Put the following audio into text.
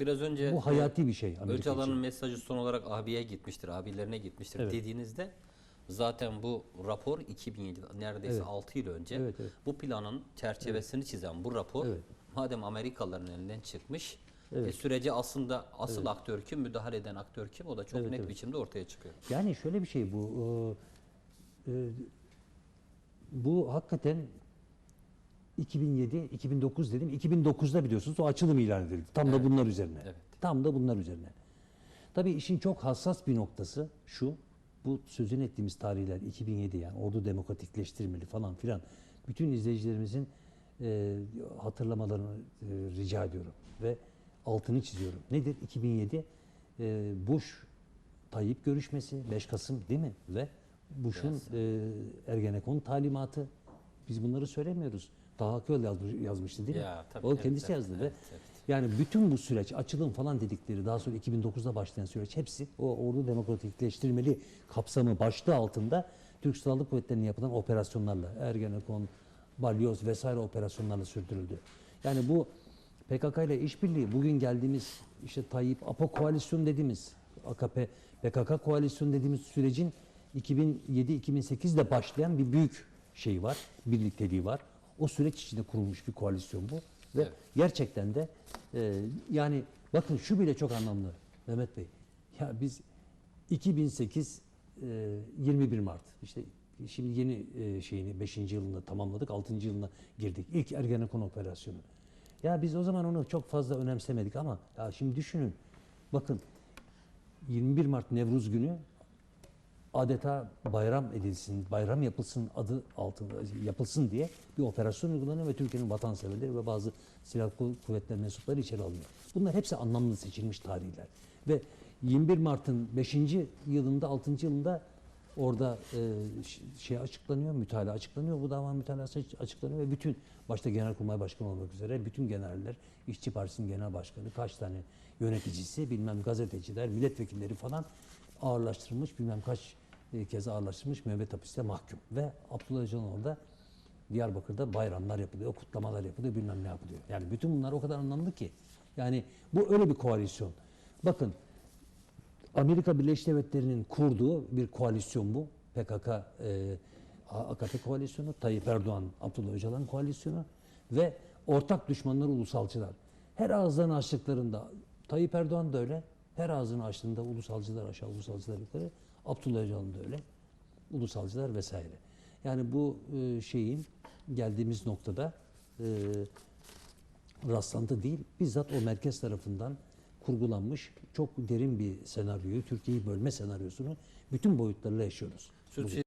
Biraz önce Bu hayati bir şey Amerika Öcalan'ın için. mesajı son olarak abiye gitmiştir, abilerine gitmiştir Evet. dediğinizde zaten bu rapor 2007 neredeyse Evet. 6 yıl önce Evet, evet. bu planın çerçevesini çizen bu rapor Evet. madem Amerikalıların elinden çıkmış Evet. e, sürece aslında asıl aktör kim, müdahale eden aktör kim o da çok Evet, net evet. biçimde ortaya çıkıyor. Yani şöyle bir şey bu. e, e, bu hakikaten 2007, 2009 dedim. 2009'da biliyorsunuz o açılım ilan edildi. Tam da bunlar üzerine. Evet. Tam da bunlar üzerine. Tabii işin çok hassas bir noktası şu. Bu sözünü ettiğimiz tarihler 2007 yani ordu demokratikleştirmeli falan filan. Bütün izleyicilerimizin e, hatırlamalarını e, rica ediyorum ve altını çiziyorum. Nedir? 2007 e, Bush Tayyip görüşmesi 5 Kasım değil mi? Ve Bush'un e, Ergenekon talimatı. Biz bunları söylemiyoruz. Daha Akıl yazmış, yazmıştı değil mi? Ya, tabii, o evet, kendisi evet, yazdı evet, ve evet. yani bütün bu süreç açılım falan dedikleri daha sonra 2009'da başlayan süreç hepsi o ordu demokratikleştirmeli kapsamı başlığı altında Türk Silahlı Kuvvetleri'nin yapılan operasyonlarla Ergenekon, Balyoz vesaire operasyonlarla sürdürüldü. Yani bu PKK ile işbirliği bugün geldiğimiz işte Tayyip APO koalisyonu dediğimiz AKP PKK koalisyonu dediğimiz sürecin 2007-2008 ile başlayan bir büyük şey var, birlikteliği var. O süreç içinde kurulmuş bir koalisyon bu. Ve Evet. gerçekten de e, yani bakın şu bile çok anlamlı Mehmet Bey. Ya biz 2008 e, 21 Mart işte şimdi yeni e, şeyini 5. yılında tamamladık 6. yılına girdik. İlk Ergenekon operasyonu. Ya biz o zaman onu çok fazla önemsemedik ama ya şimdi düşünün. Bakın 21 Mart Nevruz günü adeta bayram edilsin, bayram yapılsın adı altında yapılsın diye bir operasyon uygulanıyor ve Türkiye'nin vatanseverleri ve bazı silah kuvvetler mensupları içeri alınıyor. Bunlar hepsi anlamlı seçilmiş tarihler. Ve 21 Mart'ın 5. yılında, 6. yılında orada e, şey açıklanıyor, mütalaa açıklanıyor. Bu dava mütalası açıklanıyor ve bütün başta Genelkurmay Başkanı olmak üzere bütün generaller, İşçi Partisi'nin genel başkanı, kaç tane yöneticisi, bilmem gazeteciler, milletvekilleri falan ağırlaştırılmış, bilmem kaç e, kez ağırlaştırılmış müebbet hapiste mahkum. Ve Abdullah Öcalan orada Diyarbakır'da bayramlar yapılıyor, kutlamalar yapılıyor, bilmem ne yapılıyor. Yani bütün bunlar o kadar anlamlı ki. Yani bu öyle bir koalisyon. Bakın Amerika Birleşik Devletleri'nin kurduğu bir koalisyon bu. PKK, e, AKP koalisyonu, Tayyip Erdoğan, Abdullah Öcalan koalisyonu ve ortak düşmanlar ulusalcılar. Her ağızlarını açtıklarında Tayyip Erdoğan da öyle, her ağzını açtığında ulusalcılar aşağı, ulusalcılar yukarı, Abdullah Öcalan da öyle, ulusalcılar vesaire. Yani bu e, şeyin geldiğimiz noktada e, rastlantı değil, bizzat o merkez tarafından kurgulanmış çok derin bir senaryoyu, Türkiye'yi bölme senaryosunu bütün boyutlarıyla yaşıyoruz. Sürçü